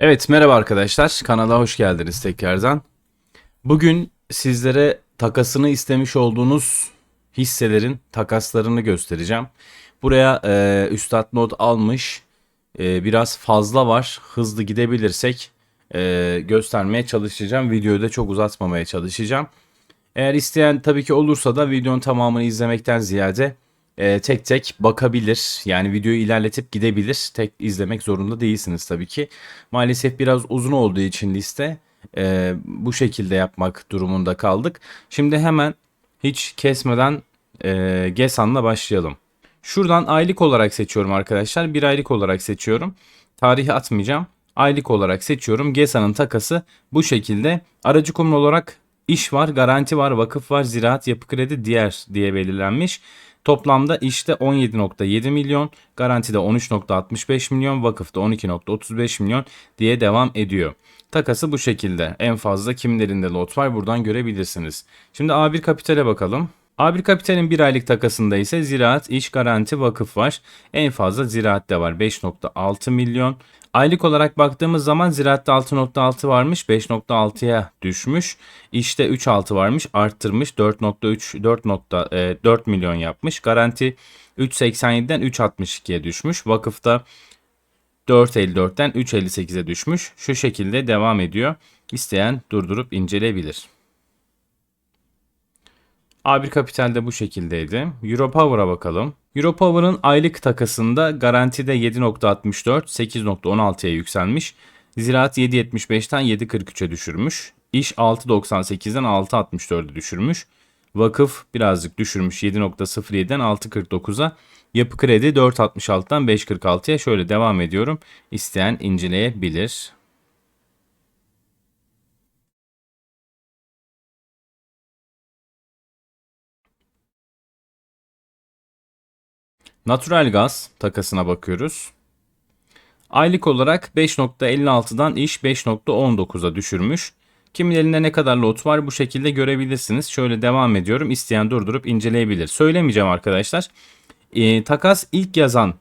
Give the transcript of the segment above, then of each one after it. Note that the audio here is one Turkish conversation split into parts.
Evet merhaba arkadaşlar kanala hoş geldiniz tekrardan. Bugün sizlere takasını istemiş olduğunuz hisselerin takaslarını göstereceğim. Buraya e, üstad not almış e, biraz fazla var hızlı gidebilirsek e, göstermeye çalışacağım. Videoyu da çok uzatmamaya çalışacağım. Eğer isteyen tabii ki olursa da videonun tamamını izlemekten ziyade e, tek tek bakabilir. Yani videoyu ilerletip gidebilir. Tek izlemek zorunda değilsiniz tabii ki. Maalesef biraz uzun olduğu için liste e, bu şekilde yapmak durumunda kaldık. Şimdi hemen hiç kesmeden e, GESAN'la başlayalım. Şuradan aylık olarak seçiyorum arkadaşlar. Bir aylık olarak seçiyorum. Tarihi atmayacağım. Aylık olarak seçiyorum. GESA'nın takası bu şekilde. Aracı kurum olarak iş var, garanti var, vakıf var, ziraat, yapı kredi, diğer diye belirlenmiş. Toplamda işte 17.7 milyon, garantide 13.65 milyon, vakıfta 12.35 milyon diye devam ediyor. Takası bu şekilde. En fazla kimlerinde lot var buradan görebilirsiniz. Şimdi A1 Kapital'e bakalım. A1 Kapital'in bir aylık takasında ise ziraat, iş, garanti, vakıf var. En fazla ziraatte var 5.6 milyon. Aylık olarak baktığımız zaman ziraatte 6.6 varmış 5.6'ya düşmüş. İşte 3.6 varmış arttırmış 4.3 4.4 milyon yapmış. Garanti 3.87'den 3.62'ye düşmüş. Vakıfta 4.54'ten 3.58'e düşmüş. Şu şekilde devam ediyor. İsteyen durdurup inceleyebilir. A1 Kapital'de bu şekildeydi. Europower'a bakalım. Europower'ın aylık takasında garantide 7.64, 8.16'ya yükselmiş. Ziraat 7.75'ten 7.43'e düşürmüş. İş 6.98'den 6.64'e düşürmüş. Vakıf birazcık düşürmüş 7.07'den 6.49'a. Yapı kredi 4.66'dan 5.46'ya şöyle devam ediyorum. İsteyen inceleyebilir. Natural gaz takasına bakıyoruz. Aylık olarak 5.56'dan iş 5.19'a düşürmüş. Kimilerinde ne kadar lot var bu şekilde görebilirsiniz. Şöyle devam ediyorum. İsteyen durdurup inceleyebilir. Söylemeyeceğim arkadaşlar. E, takas ilk yazan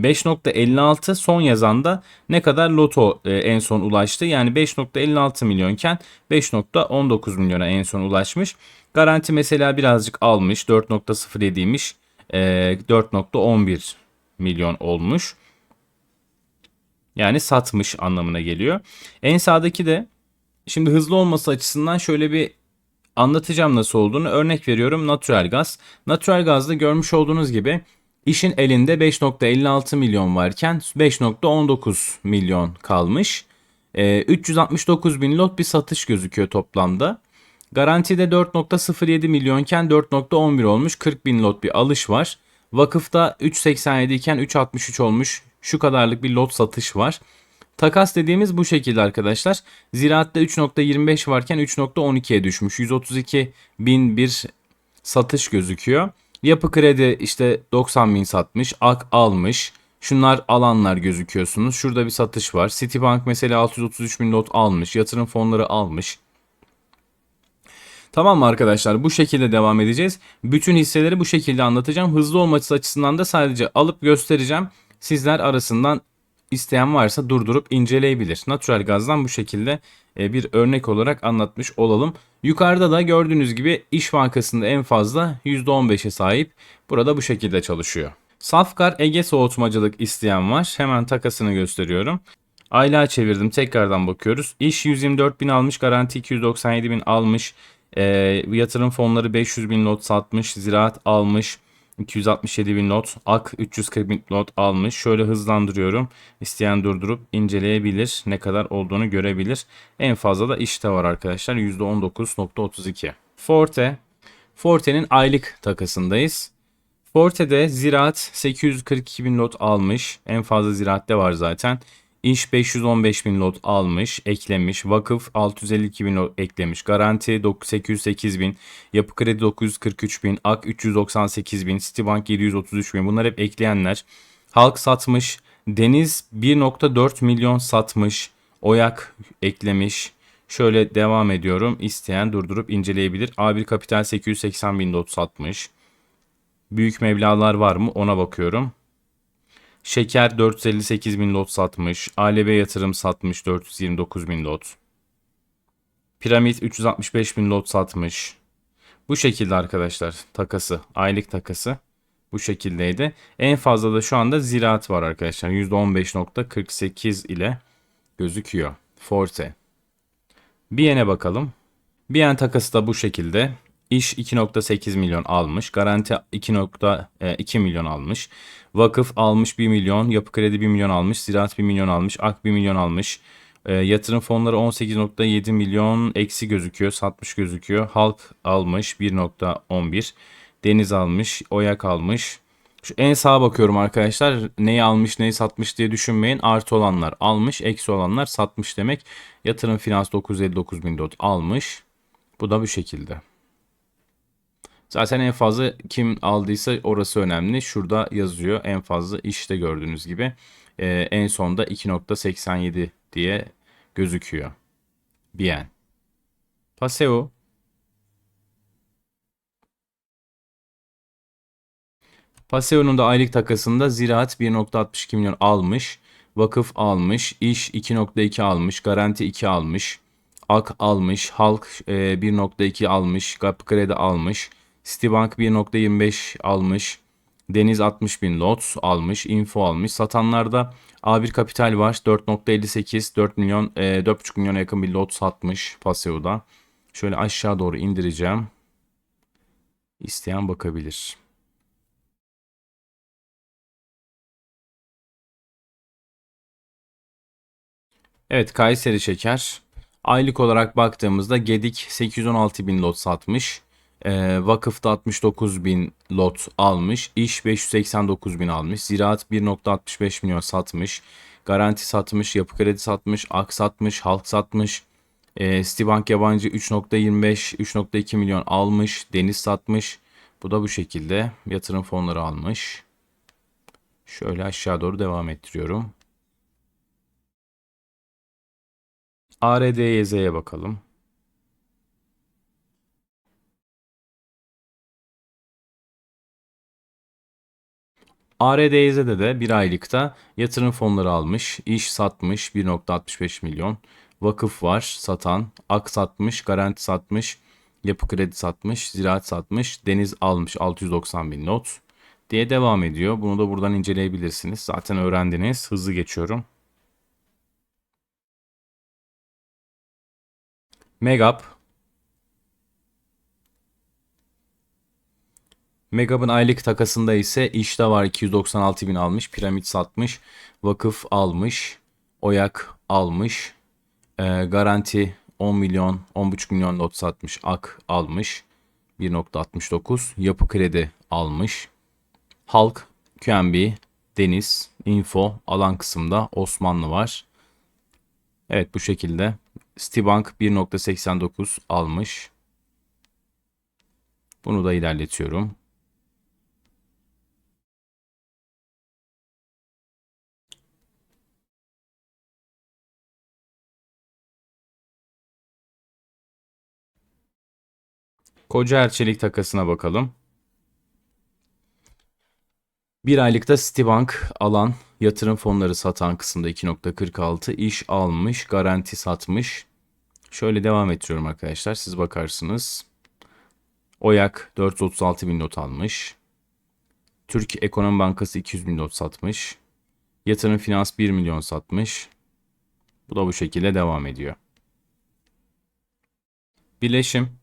5.56 son yazanda ne kadar loto e, en son ulaştı. Yani 5.56 milyonken 5.19 milyona en son ulaşmış. Garanti mesela birazcık almış 4.07'ymiş e, 4.11 milyon olmuş. Yani satmış anlamına geliyor. En sağdaki de şimdi hızlı olması açısından şöyle bir anlatacağım nasıl olduğunu. Örnek veriyorum natural gaz. Natural gazda görmüş olduğunuz gibi işin elinde 5.56 milyon varken 5.19 milyon kalmış. E, 369 bin lot bir satış gözüküyor toplamda. Garantide 4.07 milyonken 4.11 olmuş 40 bin lot bir alış var. Vakıfta 3.87 iken 3.63 olmuş şu kadarlık bir lot satış var. Takas dediğimiz bu şekilde arkadaşlar. Ziraatte 3.25 varken 3.12'ye düşmüş. 132 bin bir satış gözüküyor. Yapı kredi işte 90 bin satmış. Ak almış. Şunlar alanlar gözüküyorsunuz. Şurada bir satış var. Citibank mesela 633 bin lot almış. Yatırım fonları almış. Tamam mı arkadaşlar? Bu şekilde devam edeceğiz. Bütün hisseleri bu şekilde anlatacağım. Hızlı olması açısından da sadece alıp göstereceğim. Sizler arasından isteyen varsa durdurup inceleyebilir. Natural gazdan bu şekilde e, bir örnek olarak anlatmış olalım. Yukarıda da gördüğünüz gibi İş Bankası'nda en fazla %15'e sahip. Burada bu şekilde çalışıyor. Safkar Ege soğutmacılık isteyen var. Hemen takasını gösteriyorum. Aylığa çevirdim. Tekrardan bakıyoruz. İş 124 bin almış. Garanti 297 bin almış. E, yatırım fonları 500 bin lot satmış. Ziraat almış. 267 bin not, AK 340 bin not almış. Şöyle hızlandırıyorum. İsteyen durdurup inceleyebilir. Ne kadar olduğunu görebilir. En fazla da işte var arkadaşlar. %19.32. Forte. Forte'nin aylık takasındayız. Forte'de ziraat 842 bin lot almış. En fazla ziraatte var zaten. İş 515 bin lot almış, eklemiş. Vakıf 652 bin lot eklemiş. Garanti 808 bin. Yapı kredi 943 bin. Ak 398 bin. Citibank 733 bin. Bunlar hep ekleyenler. Halk satmış. Deniz 1.4 milyon satmış. Oyak eklemiş. Şöyle devam ediyorum. İsteyen durdurup inceleyebilir. A1 Kapital 880 bin lot satmış. Büyük meblalar var mı ona bakıyorum. Şeker 458 bin lot satmış. ALB yatırım satmış 429 bin lot. Piramit 365 bin lot satmış. Bu şekilde arkadaşlar takası, aylık takası bu şekildeydi. En fazla da şu anda ziraat var arkadaşlar. %15.48 ile gözüküyor. Forte. Bien'e bakalım. Bien takası da bu şekilde. İş 2.8 milyon almış. Garanti 2.2 milyon almış. Vakıf almış 1 milyon. Yapı kredi 1 milyon almış. Ziraat 1 milyon almış. Ak 1 milyon almış. E, yatırım fonları 18.7 milyon eksi gözüküyor. Satmış gözüküyor. Halk almış 1.11. Deniz almış. Oyak almış. Şu en sağa bakıyorum arkadaşlar. Neyi almış neyi satmış diye düşünmeyin. Artı olanlar almış. Eksi olanlar satmış demek. Yatırım finans 959 bin dot almış. Bu da bu şekilde. Zaten en fazla kim aldıysa orası önemli. Şurada yazıyor en fazla işte gördüğünüz gibi. Ee, en sonda 2.87 diye gözüküyor. Bien. Paseo. Paseo'nun da aylık takasında Ziraat 1.62 milyon almış. Vakıf almış. iş 2.2 almış. Garanti 2 almış. Ak almış. Halk 1.2 e, almış. Gap Kredi almış. Citibank 1.25 almış. Deniz 60 bin lot almış. Info almış. Satanlarda A1 Kapital var. 4.58 4 milyon e, 4.5 milyona yakın bir lot satmış Paseo'da. Şöyle aşağı doğru indireceğim. İsteyen bakabilir. Evet Kayseri Şeker. Aylık olarak baktığımızda Gedik 816 bin lot satmış. E, vakıfta 69 bin lot almış. İş 589 bin almış. Ziraat 1.65 milyon satmış. Garanti satmış. Yapı kredi satmış. Ak satmış. Halk satmış. E, Citibank yabancı 3.25 3.2 milyon almış. Deniz satmış. Bu da bu şekilde yatırım fonları almış. Şöyle aşağı doğru devam ettiriyorum. ARDYZ'ye bakalım. ARDYZ'de de bir aylıkta yatırım fonları almış, iş satmış 1.65 milyon, vakıf var satan, ak satmış, garanti satmış, yapı kredi satmış, ziraat satmış, deniz almış 690 bin not diye devam ediyor. Bunu da buradan inceleyebilirsiniz. Zaten öğrendiniz. Hızlı geçiyorum. Megap. Megap'ın aylık takasında ise işte var 296 bin almış. Piramit satmış. Vakıf almış. Oyak almış. E, garanti 10 milyon 10,5 milyon lot satmış. Ak almış. 1.69. Yapı kredi almış. Halk, QNB, Deniz, Info, alan kısımda Osmanlı var. Evet bu şekilde. Citibank 1.89 almış. Bunu da ilerletiyorum. Koca Erçelik takasına bakalım. Bir aylıkta Citibank alan yatırım fonları satan kısımda 2.46 iş almış garanti satmış. Şöyle devam ettiriyorum arkadaşlar siz bakarsınız. Oyak 436 bin not almış. Türk Ekonomi Bankası 200 bin not satmış. Yatırım Finans 1 milyon satmış. Bu da bu şekilde devam ediyor. Birleşim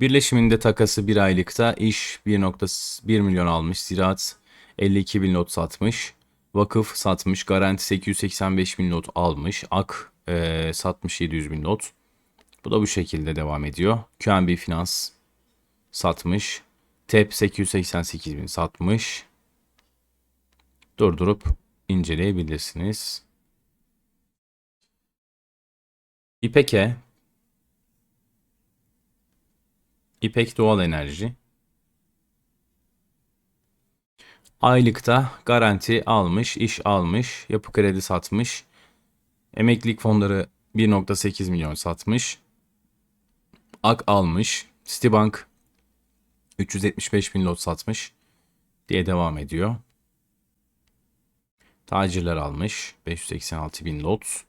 Birleşiminde takası bir aylıkta iş 1.1 milyon almış. Ziraat 52 bin lot satmış. Vakıf satmış. Garanti 885 bin lot almış. Ak e, satmış 700 bin lot. Bu da bu şekilde devam ediyor. QNB Finans satmış. TEP 888 bin satmış. Durdurup inceleyebilirsiniz. İpek'e İpek Doğal Enerji. Aylıkta garanti almış, iş almış, yapı kredi satmış. Emeklilik fonları 1.8 milyon satmış. Ak almış. Citibank 375 bin lot satmış diye devam ediyor. Tacirler almış 586 bin lot.